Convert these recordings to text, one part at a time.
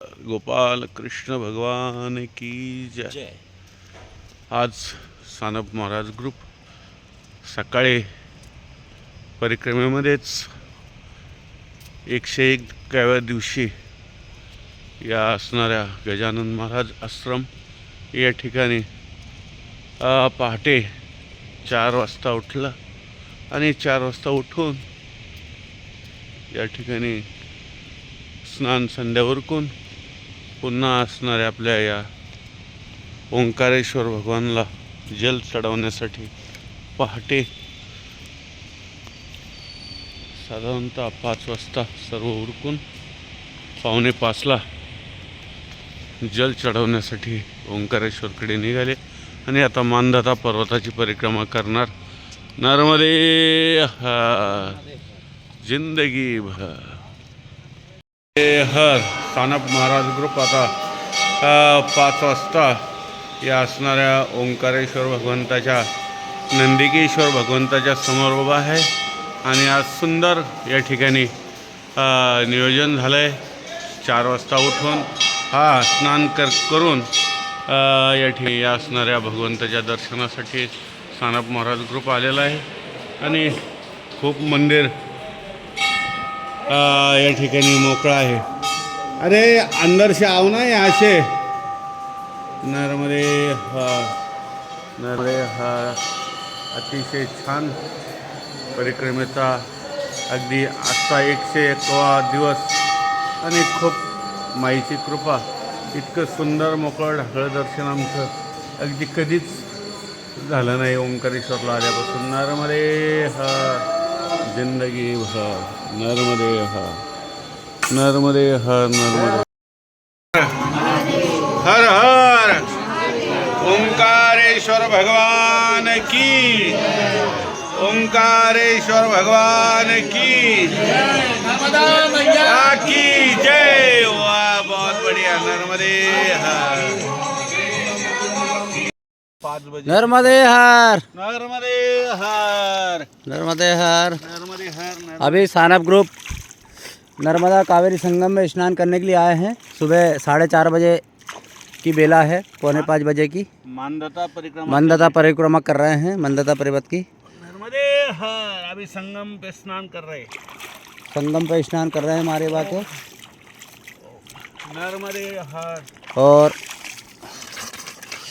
गोपाल कृष्ण भगवान की जय. आज सानप महाराज ग्रुप सकाळी परिक्रमेमध्येच एकशे एक व्या दिवशी या असणाऱ्या गजानन महाराज आश्रम या ठिकाणी पहाटे चार वाजता उठला आणि चार वाजता उठून या ठिकाणी स्नान संध्या उरकून पुन्हा असणाऱ्या आपल्या या ओंकारेश्वर भगवानला जल चढवण्यासाठी पहाटे साधारणतः पाच वाजता सर्व उरकून पावणे पाचला जल चढवण्यासाठी ओंकारेश्वरकडे निघाले. आणि आता मानदाता पर्वताची परिक्रमा करणार नर्मदे जिंदगी भर. हर सानप महाराज ग्रुप आता पाच वाजता या असणाऱ्या ओंकारेश्वर भगवंताच्या नंदिकेश्वर भगवंताच्या समोर उभा आहे. आणि आज सुंदर या ठिकाणी नियोजन झालं आहे चार वाजता उठून हा स्नान कर करून या ठिकाणी या असणाऱ्या भगवंताच्या दर्शनासाठी सानप महाराज ग्रुप आलेला आहे. आणि खूप मंदिर या ठिकाणी मोकळा आहे. अरे अंदर से आओ ना यहाँ से नर्मदे हर नर्मदे हर अतिशय छान परिक्रमेचा अगदी आजचा एकशे एकवा दिवस. आणि खूप माईची कृपा. इतकं सुंदर मोकळं ढाकळं दर्शन आमचं अगदी कधीच झालं नाही ओंकारेश्वरला आल्यापासून. नर्मदे हर ज़िंदगी भर नर्मदे हर नर्मदे हर नर्मदे हर हर ओंकारेश्वर भगवान की, ओंकारेश्वर भगवान की। की जय। वाह, बहुत बढ़िया नर्मदे हर पाच बजे। नर्मदे हर। नर्मदे हर। नर्मदे हर। नर्मदे हर अभी सानप ग्रुप नर्मदा कावेरी संगम में स्नान करने के लिए आए हैं। सुबह साढ़े चार बजे की बेला है पौने पाँच बजे की। मानदता परिक्रमा मंदता परिक्रमा कर रहे हैं मंदता पर्वत की। नर्मदे हर अभी संगम पे स्नान कर रहे। संगम पे स्नान कर रहे हैं हमारे बाके नर्मदे हर। और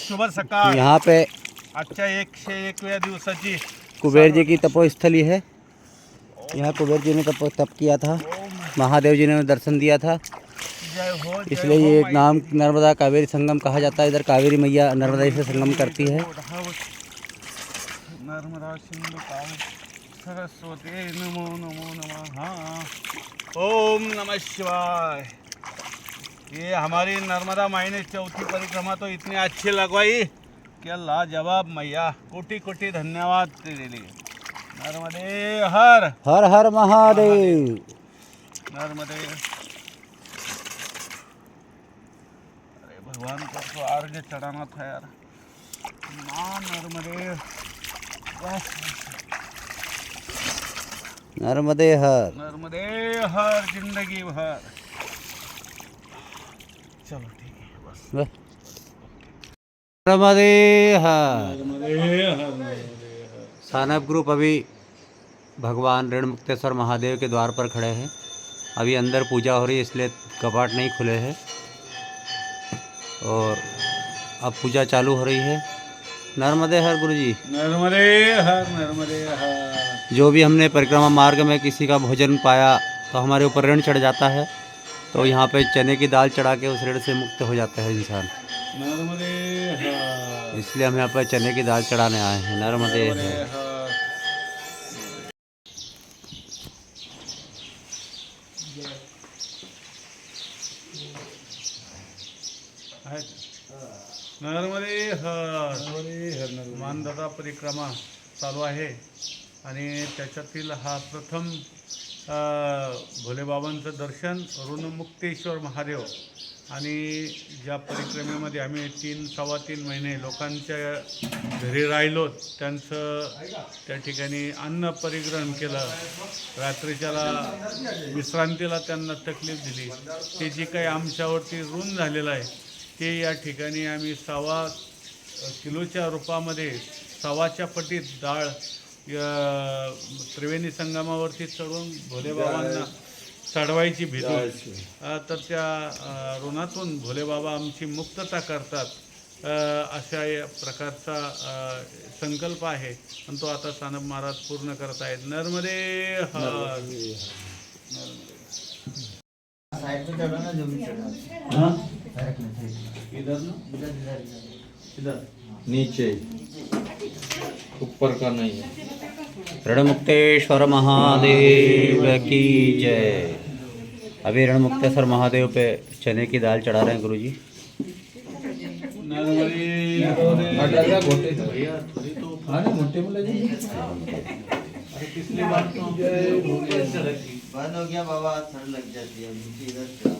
शुभ सकाळ यहाँ पे आजच्या एकशे एकव्या दिवसाची कुबेर जी की तपोस्थली है। यहाँ कुबेर जी ने तप तप किया था। महादेव जी ने दर्शन दिया था। हो इसलिए ये नाम नर्मदा कावेरी संगम कहा जाता है। इधर कावेरी मैया नर्मदा से संगम करती है। सरस्वती नमो नमो नमः। ओम नमः शिवाय। ये हमारी नर्मदा माई ने चौथी परिक्रमा तो इतनी अच्छी लगवाई। कि लाजवाब मैया। कोटि कोटि धन्यवाद तेरे लिए। नर्मदे हर। हर हर महादेव। नर्मदे। अरे भगवान को तो अर्घ्य चढ़ाना था यार। माँ नर्मदे। नर्मदे हर। नर्मदे हर ज़िंदगी भर। चलो ठीक है बस। सानप ग्रुप अभी भगवान ऋण मुक्तेश्वर महादेव के द्वार पर खड़े हैं। अभी अंदर पूजा हो रही है इसलिए कपाट नहीं खुले हैं। और अब पूजा चालू हो रही है। नर्मदे हर गुरु जी नर्मदे हर नर्मदे हर। जो भी हमने परिक्रमा मार्ग में किसी का भोजन पाया तो हमारे ऊपर ऋण चढ़ जाता है। तो यहाँ पे चने की दाल चढ़ा के उस ऋण से मुक्त हो जाता है इंसान। इसलिए हम यहाँ पर चने की दाल चढ़ाने आए हैं। नर्मदे हर नर्मदे हर मानदाता परिक्रमा चालू आहे आणि त्याच्यातील हा प्रथम भोलेबाबांचं दर्शन ऋणमुक्तेश्वर महादेव आणि ज्या परिक्रमेमध्ये आम्ही तीन सव्वा तीन महिने लोकांच्या घरी राहिलो त्यांचं त्या ठिकाणी अन्न परिग्रहण केलं. रात्रीच्याला विश्रांतीला त्यांना तकलीफ दिली. ते जे काही आमच्यावरती ऋण झालेलं आहे ते या ठिकाणी आम्ही सव्वा किलोच्या रूपामध्ये सव्वाच्या पटीत डाळ त्रिवेणी संगमावरती चढून भोलेबाबांना चढवायची भीती. तर त्या ऋणातून भोलेबाबा आमची मुक्तता करतात. अशा या प्रकारचा संकल्प आहे. आणि तो आता सानप महाराज पूर्ण करत आहेत. नर्मदे हाँ? नीचे. ऊपर का नहीं है? रणमुक्तेश्वर महादेव की जय अभी रणमुक्तेश्वर महादेव पे चने की दाल चढ़ा रहे हैं गुरु जी नर्मदे अठारह घोटे भैया थोड़ी तो हाँ ना मोटे बोला जी अरे पिछली बार तो हम कैसे रखी बंद हो गया बाबा थर्ड लग जाती है नीचे इधर चढ़ा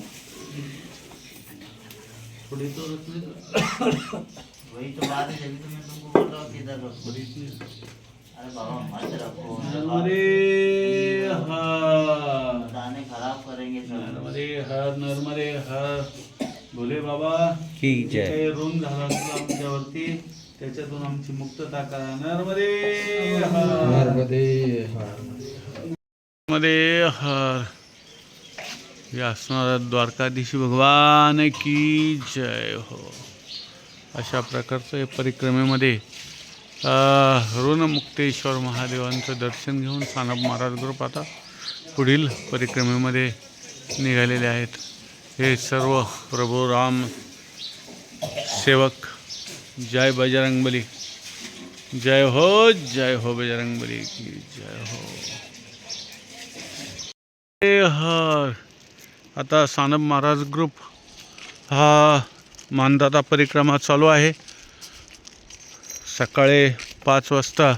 थोड़ी तो रखने दो। वही तो बात है जब तो मैं तुमको बोल रहा हूँ कि नर्मदे हर। दाने खराब करेंगे सब नर्मदे हर नर्मदे हर। भोले बाबा की जय। ऋण झालं असेल आमच्यावरती त्याच्यातून आमची मुक्तता करा. नर्मदे हर। नर्मदे नर्मदे हर। हे असणारा द्वारकाधीशी भगवान की जय हो. अशा प्रकारचं हे परिक्रमेमध्ये ऋणमुक्तेश्वर महादेवांचं दर्शन घेऊन सानप महाराज ग्रुप आता पुढील परिक्रमेमध्ये निघालेले आहेत. हे सर्व प्रभू राम सेवक. जय बजरंगबली. जय हो जय हो बजरंगबली. की जय हो हर. आता सानप महाराज ग्रुप हा मानदाता परिक्रमा चालू आहे. सकाळी पाच वाजता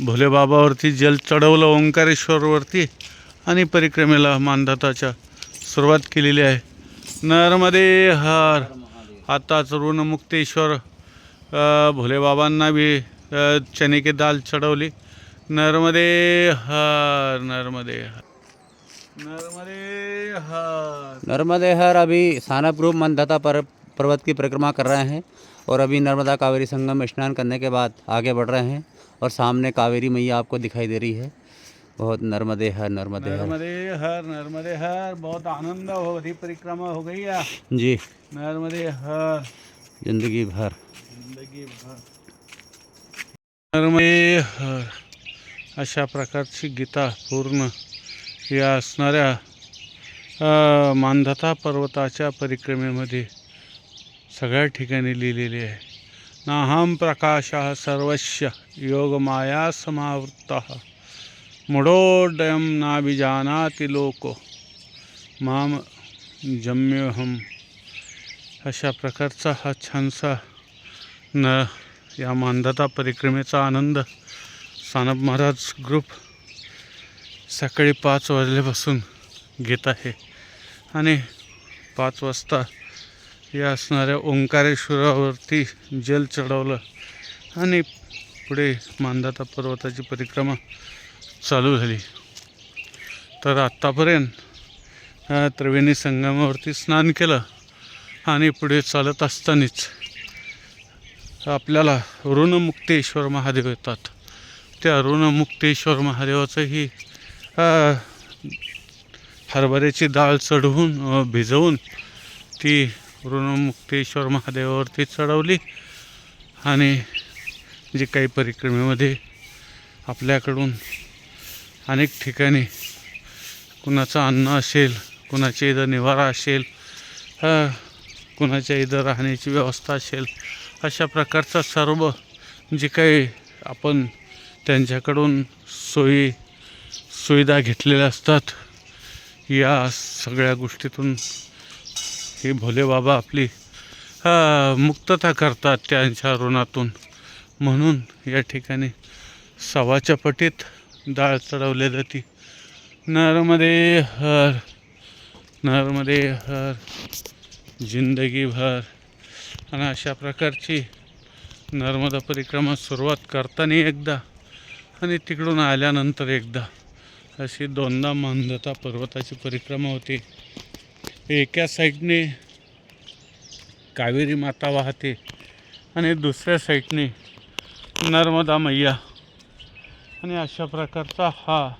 भोलेबाबावरती जल चढवलं ओंकारेश्वरवरती आणि परिक्रमेला मानधाताच्या सुरुवात केलेली आहे. नर्मदे हर. आताच ऋणमुक्तेश्वर भोलेबाबांना बी अ, चने दाल चढवली. नर्मदे हर नर्मदे हर. नर्मदे हर. नर्मदे हर अभी सानप ग्रुप मनदाता पर पर्वत की परिक्रमा कर रहे हैं और अभी नर्मदा कावेरी संगम में स्नान करने के बाद आगे बढ़ रहे हैं और सामने कावेरी मैया आपको दिखाई दे रही है। बहुत नर्मदे हर नर्मदे हर। नर्मदे हर नर्मदे हर। बहुत आनंद हो रही परिक्रमा हो गई है। जी। नर्मदे हर। ज़िंदगी भर। ज़िंदगी भर। नर्मदे हर। अशा प्रकारची गीता पूर्ण या असणाऱ्या मानधता पर्वताच्या परिक्रमेमध्ये सगळ्या ठिकाणी लिहिलेली आहे. नाहम प्रकाश सर्वस्य योगमाया समावृत्त. मुडोडयम नाभिजानाती लोको. माम जम्यहम अशा प्रकारचा हा छानसा न या मानधता परिक्रमेचा आनंद सानप महाराज ग्रुप सकाळी पाच वाजल्यापासून घेत आहे. आणि पाच वाजता या असणाऱ्या ओंकारेश्वरावरती जल चढवलं. आणि पुढे मानदाता पर्वताची परिक्रमा चालू झाली. तर आत्तापर्यंत त्रिवेणी संगमावरती स्नान केलं आणि पुढे चालत असतानाच आपल्याला ऋणमुक्तेश्वर महादेव येतात. त्या ऋणमुक्तेश्वर महादेवाचंही हरभऱ्याची डाळ चढवून भिजवून ती ऋणमुक्तेश्वर महादेवावरती चढवली. आणि जे काही परिक्रमेमध्ये आपल्याकडून अनेक ठिकाणी कुणाचं अन्न असेल कुणाच्या इथं निवारा असेल कुणाच्या इथं राहण्याची व्यवस्था असेल अशा प्रकारचा सर्व जे काही आपण त्यांच्याकडून सोयी सुविधा घेतलेल्या असतात या सगळ्या गोष्टीतून हे भोले बाबा आपली मुक्तता करतात त्यांच्या ऋणातून. म्हणून या ठिकाणी सवाच्या पटीत डाळ चढवली जाते. नर्मदे हर नर्मदे हर जिंदगी भर. आणि अशा प्रकारची नर्मदा परिक्रमा सुरुवात करताना एकदा आणि तिकडून आल्यानंतर एकदा अशी दोनदा मानधता पर्वताची परिक्रमा होती. एका साईडने कावेरी माता वाहते आणि दुसऱ्या साईडने नर्मदा मैया. आणि अशा प्रकारचा हा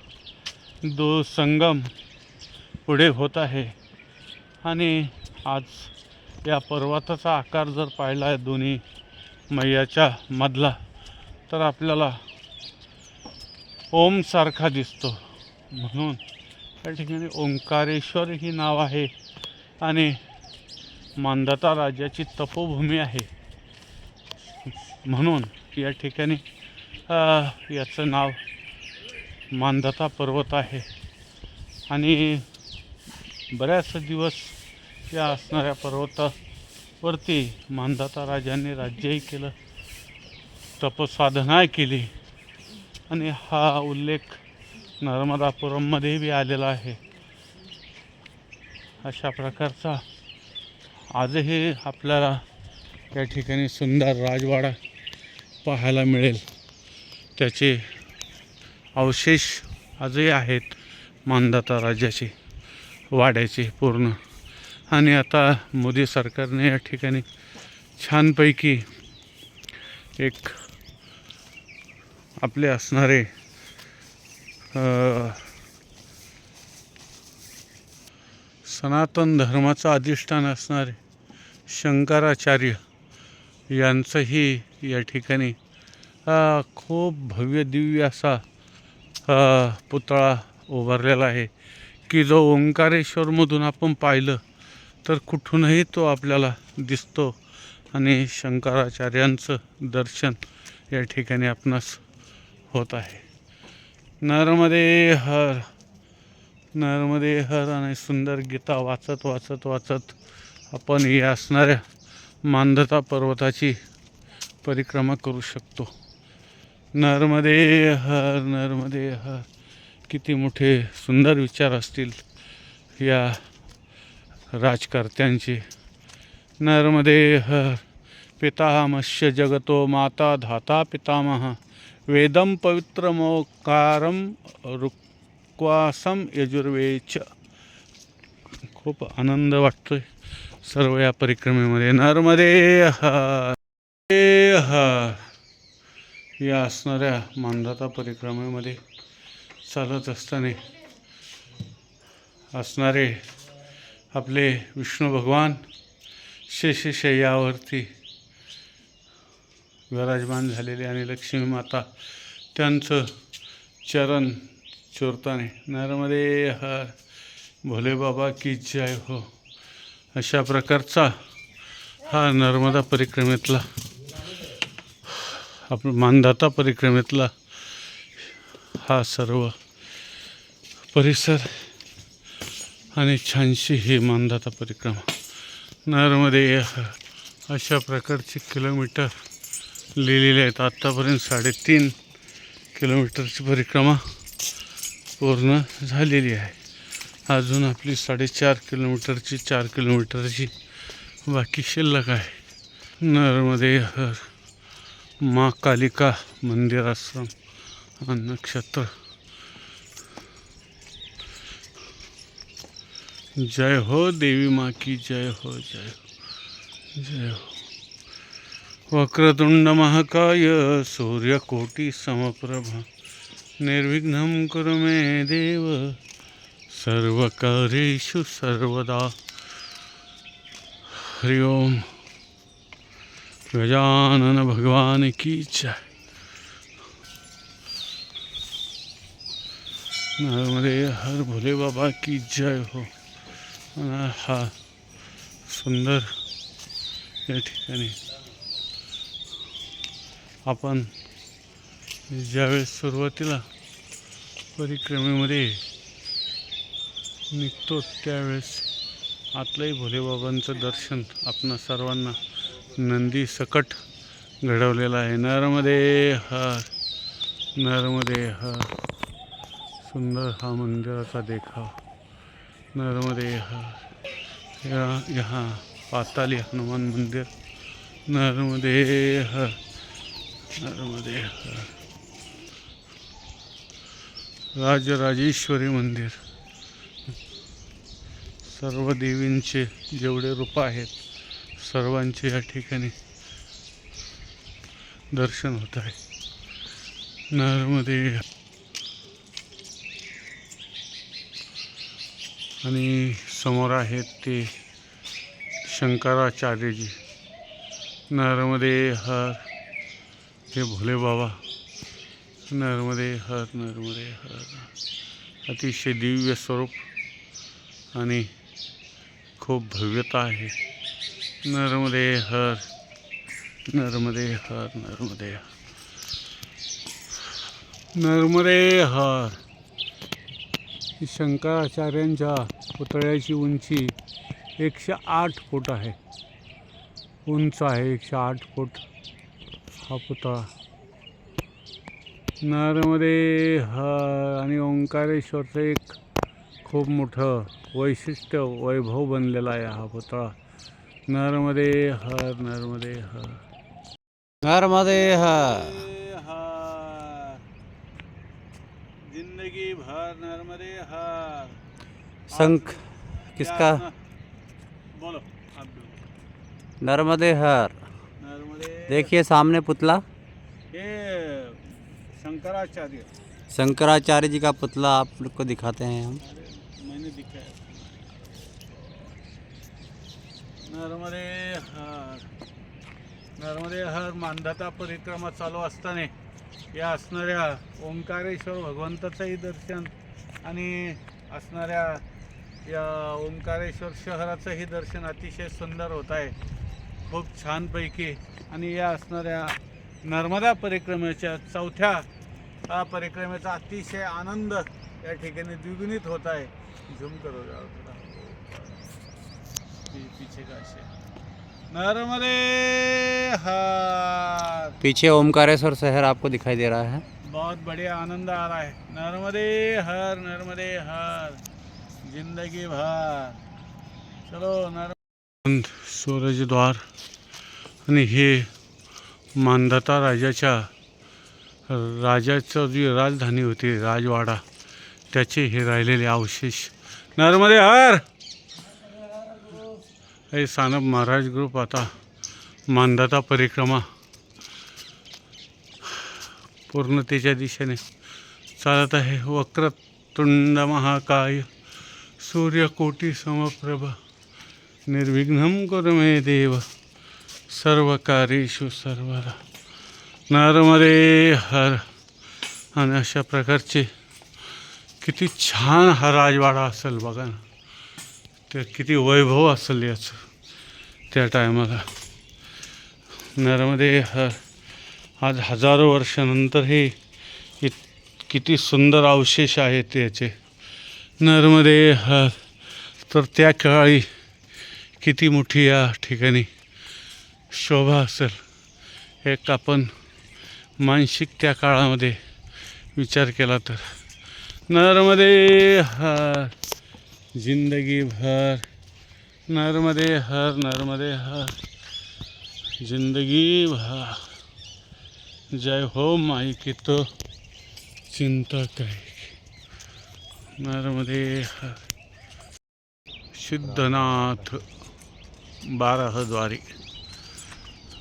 दो संगम पुढे होत आहे. आणि आज या पर्वताचा आकार जर पाहिला आहे दोन्ही मैयाच्या मधला तर आपल्याला ओमसारखा दिसतो. म्हणून या ठिकाणी ओंकारेश्वर ही नाव आहे. आणि मांदता राज्याची तपोभूमी आहे. म्हणून या ठिकाणी याचं नाव मांदता पर्वत आहे. आणि बऱ्याच दिवस या असणाऱ्या पर्वतावरती मांदता राजांनी राज्यही केलं तपसाधना केली. आणि हा उल्लेख नर्मदापुरममध्ये बी आलेला आहे. अशा प्रकारचा. आजही आपल्याला या ठिकाणी सुंदर राजवाडा पाहायला मिळेल. त्याचे अवशेष आजही आहेत मानदाता राज्याचे वाड्याचे पूर्ण. आणि आता मोदी सरकारने या ठिकाणी छानपैकी एक आपले असणारे सनातन धर्माचं अधिष्ठान असणारे शंकराचार्य यांचंही या ठिकाणी खूप भव्य दिव्य असा पुतळा उभारलेला आहे की जो ओंकारेश्वरमधून आपण पाहिलं तर कुठूनही तो आपल्याला दिसतो आणि शंकराचार्यांचं दर्शन या ठिकाणी आपणास होत आहे. नर्मदे हर नर्मदे हर आणि सुंदर गीता वाचत वाचत वाचत आपण या असणाऱ्या मांधता पर्वताची परिक्रमा करू शकतो. नर्मदे हर नर्मदे हर. किती मोठे सुंदर विचार असतील या राजकर्त्यांचे. नर्मदे हर. पितामश्य जगतो माता धाता पितामह. वेदम पवित्रमोकारम क्वासम यजुर्वेच. खूप आनंद वाटतोय. सर्व या परिक्रमेमध्ये. नर्मदे या असणाऱ्या मानधाता परिक्रमेमध्ये चालत असताना असणारे आपले विष्णू भगवान शेषशय्यावरती विराजमान झालेले आणि लक्ष्मी माता त्यांचं चरण चोरताने. नर्मदे हर भोले बाबा की जय हो अशा प्रकारचा हा नर्मदा परिक्रमेतला आपण मानदाता परिक्रमेतला हा सर्व परिसर आणि छानशी ही मानदाता परिक्रमा. नर्मदे हर अशा प्रकारचे किलोमीटर लिहिलेले आहेत. आत्तापर्यंत साडेतीन किलोमीटरची परिक्रमा पूर्ण झालेली आहे. अजून आपली साडेचार किलोमीटरची चार किलोमीटरची बाकी शिल्लक आहे. नर्मदे हर माँ कालिका मंदिर आश्रम नक्षत्र जय हो देवी माँ की जय हो जय हो जय हो. वक्रतुंड महाकाय सूर्यकोटी समप्रभा। निर्विघ्नं कुरु मे देव। सर्वकार्येषु सर्वदा। हरि ओम। गजानन भगवान की जय। नर्मदे हर भोले बाबा की जय हो। हा सुंदर। या ठिकाणी। आपण ज्यावेळेस सुरुवातीला परिक्रमेमध्ये निघतो त्यावेळेस आतलंही भोलेबाबांचं दर्शन आपण सर्वांना नंदी सकट घडवलेलं आहे. नर्मदे हर नर्मदे हर. सुंदर हा मंदिराचा देखाव. नर्मदे हर. या- यहाँ पाताली हनुमान मंदिर. नर्मदे हर. नर्मदे हर. राजराजेश्वरी मंदिर. सर्व देवींचे जेवढे रूप आहेत सर्वांचे या ठिकाणी दर्शन होत आहे. नर्मदे. आणि समोर आहेत ते शंकराचार्यजी. नर्मदे हर. हे भोले बाबा. नर्मदे हर नर्मदे हर. अतिशय दिव्य स्वरूप आणि खूप भव्यता आहे. नर्मदे हर नर्मदे हर नर्मदे हर. नर्मदे हर. शंकराचार्यांच्या पुतळ्याची उंची एकशे आठ फूट आहे. उंच आहे एकशे आठ फूट हा पुतळा. नरमध्ये हर आणि ओंकारेश्वरचं एक खूप मोठं वैशिष्ट्य वैभव बनलेला आहे हा पुतळा. नरमध्ये हर नरमध्ये हर नर्मदे हर हर जिंदगी भर नर्मदे हर शंख किसका? बोलो नर्मदे हर देखिए सामने पुतला. शंकराचार्य। शंकराचार्य जी का पुतला आप लोग को दिखाते हैं हम। मैंने दिखाया। नर्मदे हर नर्मदे हर मानधाता परिक्रमा चालू असताना या असणाऱ्या ओंकारेश्वर भगवंताचंही दर्शन आणि असणाऱ्या या ओंकारेश्वर शहराचंही दर्शन अतिशय सुंदर होत आहे. खूप छानपैकी आणि या असणाऱ्या नर्मदा परिक्रमेच्या चौथ्या परिक्रमेचा अतिशय आनंद या ठिकाणी द्विगुणित होत आहे. झूम करो जरा थोड़ा. पी- पीछे का से नर्मदे हर. पीछे ओमकारेश्वर शहर आपको दिखाई दे रहा है। बहुत बढ़िया आनंद आ रहा है। नर्मदे हर नर्मदे हर. जिंदगी भर. चलो नर्म सूरजद्वार आणि हे मानधता राजाच्या राजाचं जी राजधानी होती राजवाडा त्याचे हे राहिलेले अवशेष. नर्मदे हर! हे सानप महाराज ग्रुप आता मानदाता परिक्रमा पूर्णतेच्या दिशेने चालत आहे. वक्रतुंड महाकाय सूर्यकोटी समप्रभ निर्विघ्न कुरु मे देव सर्व कार्येषु सर्वदा नर्मदे हर. आणि अशा प्रकारचे किती छान हा राजवाडा असेल बघा ना. ते किती वैभव असेल याचं त्या टायमाला. नर्मदे हर. आज हजारो वर्षानंतर हे इत किती सुंदर अवशेष आहेत याचे. नर्मदे हर. तर त्या काळी किती मोठी या ठिकाणी शोभा असेल. एक आपण मानसिक त्या काळामध्ये विचार केला तर. नर्मदे हर जिंदगी भर. नर्मदे हर नर्मदे हर जिंदगी भर. जय हो माई की तो चिंता काय नर्मदे हर. सिद्धनाथ बाराहद्वारी.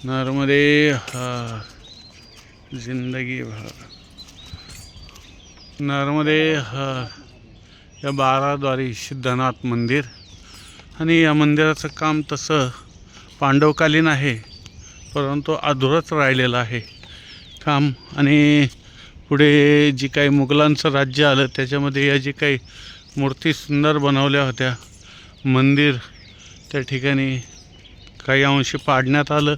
नर्मदे हर. जिंदगी भर नर्मदे या बाराद्वारी सिद्धनाथ मंदिर. आणि या मंदिराचं काम तसं पांडवकालीन आहे परंतु अधुरच राहिलेलं आहे. काम आणि पुढे जी काही मुघलांचं राज्य आलं त्याच्यामध्ये या जी काही मूर्ती सुंदर बनवल्या होत्या मंदिर त्या ठिकाणी काही अंशी पाडण्यात आलं.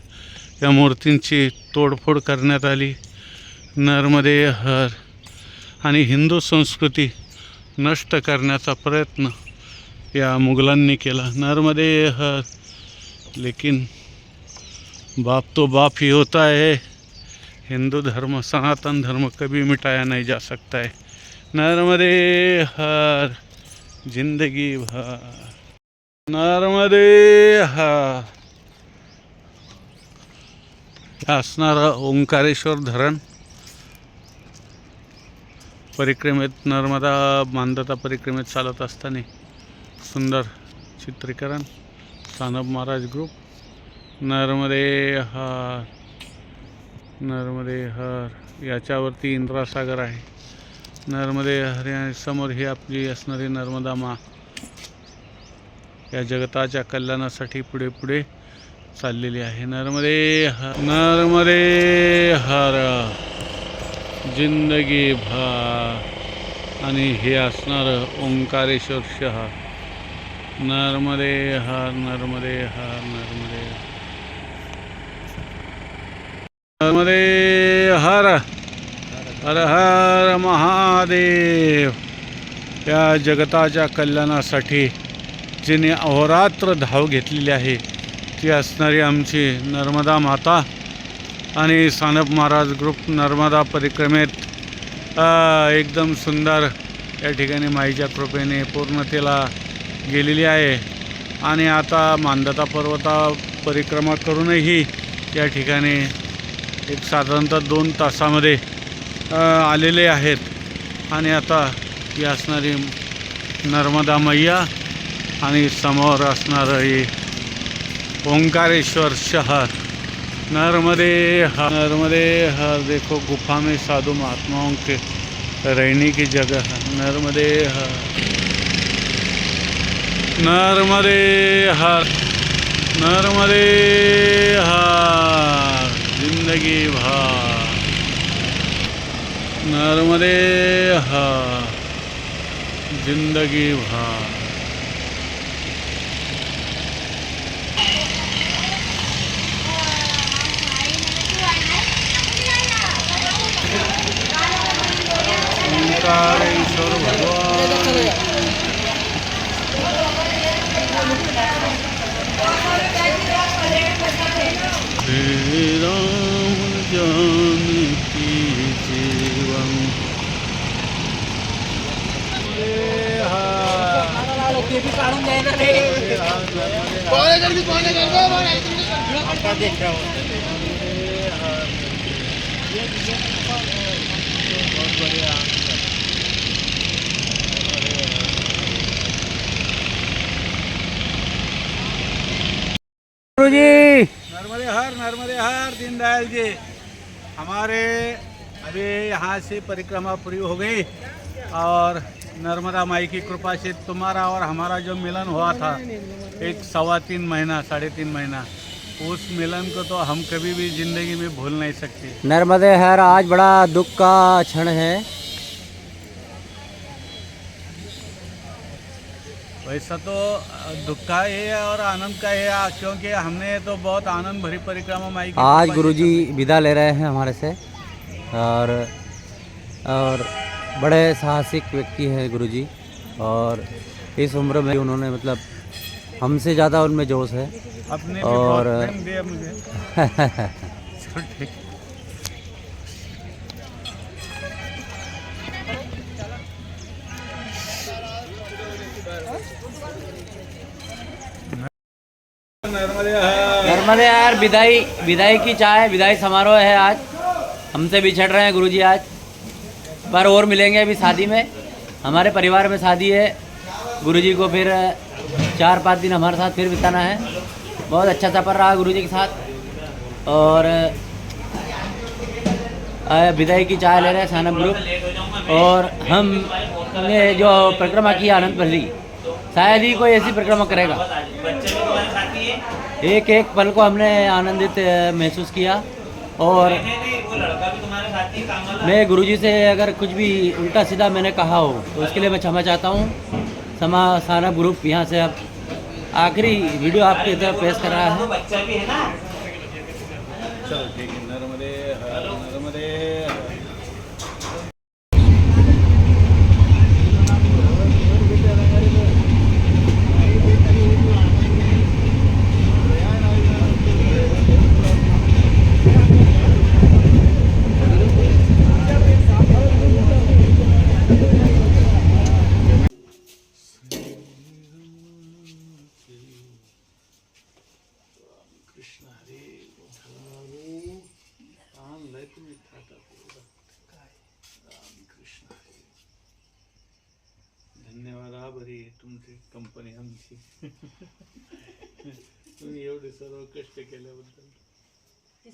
या मूर्तींची तोडफोड करण्यात आली. नर्मदे हर आणि हिंदू संस्कृती नष्ट करण्याचा प्रयत्न या मुघलांनी केला. नर्मदे हर लेकिन बाप तो बाप ही होता है. हिंदू धर्म सनातन धर्म कभी मिटाया नहीं जा सकता है. नर्मदे हर जिंदगी भर. नर्मदे हर. असणारं ओंकारेश्वर धरण परिक्रमेत नर्मदा मांदता परिक्रमेत चालत असताना सुंदर चित्रीकरण सानब महाराज ग्रुप नर्मदे हर नर्मदे हर याच्यावरती इंद्रासागर आहे. नर्मदे हर समोर ही आपली असणारी नर्मदा मा. या जगताच्या कल्याणासाठी पुढे पुढे चाललेली आहे. नर्मदे हर नर्मदे हर. जिंदगी भा आणि हे असणारं ओंकारेश्वर शहा. नर्मदे हर नर्मदे हर नर्मदे. नर्मदे हर हर हर महादेव. या जगताच्या कल्याणासाठी जिने अहोरात्र धाव घेतलेली आहे. ती असणारी आमची नर्मदा माता. आणि सानप महाराज ग्रुप नर्मदा परिक्रमेत एकदम सुंदर या ठिकाणी माईच्या कृपेने पूर्णतेला गेलेली आहे. आणि आता मांदता पर्वता परिक्रमा करूनही या ठिकाणी एक साधारणतः दोन तासामध्ये आलेले आहेत. आणि आता ही असणारी नर्मदा मैया आणि समोर असणारं हे ओंकारेश्वर शहर. नर्मदे हर नर्मदे हर देखो गुफा में साधु महात्माओं के रहने की जगह है। नर्मदे हर नर्मदे हर नर्मदे हर जिंदगी भर। नर्मदे हर जिंदगी भर। गुरु जी नर्मदे हर नर्मदे हर, दीनदयाल जी। हमारे अभी यहाँ से परिक्रमा पूरी हो गई और नर्मदा माई की कृपा से तुम्हारा और हमारा जो मिलन हुआ था एक सवा तीन महीना साढ़े तीन महीना उस मिलन को तो हम कभी भी ज़िंदगी में भूल नहीं सकते। नर्मदे हर आज बड़ा दुख का क्षण है। वैसा तो दुख का ही है और आनंद का ही है क्योंकि हमने तो बहुत आनंद भरी परिक्रमा माई की आज गुरुजी विदा ले रहे हैं हमारे से और और बड़े साहसिक व्यक्ति हैं गुरुजी और इस उम्र में उन्होंने मतलब हमसे ज़्यादा उनमें जोश है। अपने और- दिया मुझे। नर्मदे नर्मदे यार विदाई विदाई की चाय विदाई समारोह है आज। हमसे बिछड़ रहे हैं गुरुजी आज। पर और मिलेंगे अभी शादी में। हमारे परिवार में शादी है। गुरुजी को फिर चार पाँच दिन हमारे साथ फिर बिताना है। बहुत अच्छा सफ़र रहा गुरुजी के साथ। और विदाई की चाय ले रहे हैं सानप ग्रुप। और हम ने जो परिक्रमा की आनंद भली शायद ही कोई ऐसी परिक्रमा करेगा। एक एक पल को हमने आनंदित महसूस किया। और मैं गुरुजी से अगर कुछ भी उल्टा सीधा मैंने कहा हो तो उसके लिए मैं क्षमा चाहता हूँ। समा सारा ग्रुप यहाँ से अब आखिरी वीडियो आपके तरफ़ पेश कर रहा है। चलो ठीक है, नर्मदे नर्मदे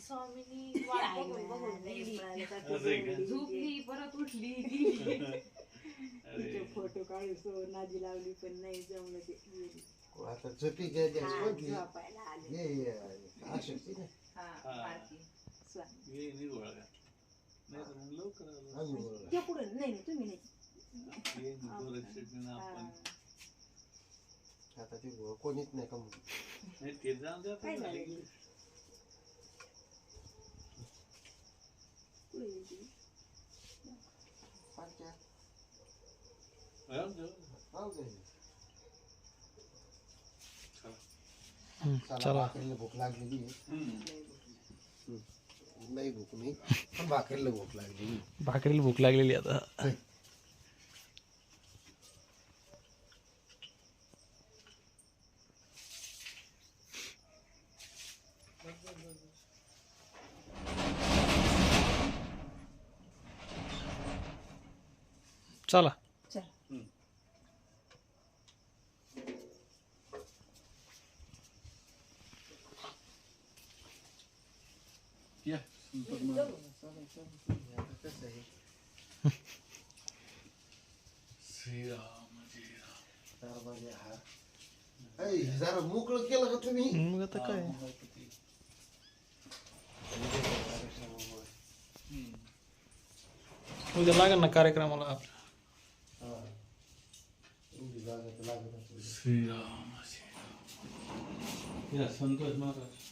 स्वामीनी वाट बघून बघून गेली. अरे का? झोपली परत उठली गेली अरे फोटो काढू नादी लावली पण नाही जमलं ते गेली. आता चुकी गेली हा, झोपायला आले हे हा, हा. बारकी. ये निघोळा नाही तर मग लवकर आलो आम्ही बोललो. ते पुढं नाही नाही तुम्ही नाही ये गोरक्षकीनं. आपण आता ते कोणीच नाही का म्हणून. नाही ते जाऊन द्या काय आपण झालं झाले. गेली? पुढे. चला. भाकरीला भूक लागलेली आहे. हम्म. नाही भूक नाही पण भाकरीला भूक लागलेली. भाकरीला भूक लागलेली आता चला चल या संपर्क मा- आता कसं आहे श्रीराम जय राम. दरवाजे हा ऐ, जरा मोकळं केलं का तुम्ही मग आता काय महागणपती. हम्म. उद्या लागेल ना कार्यक्रमाला हा. एवढी जागा तर लागत असेल. श्रीराम श्रीराम या संतोष महाराज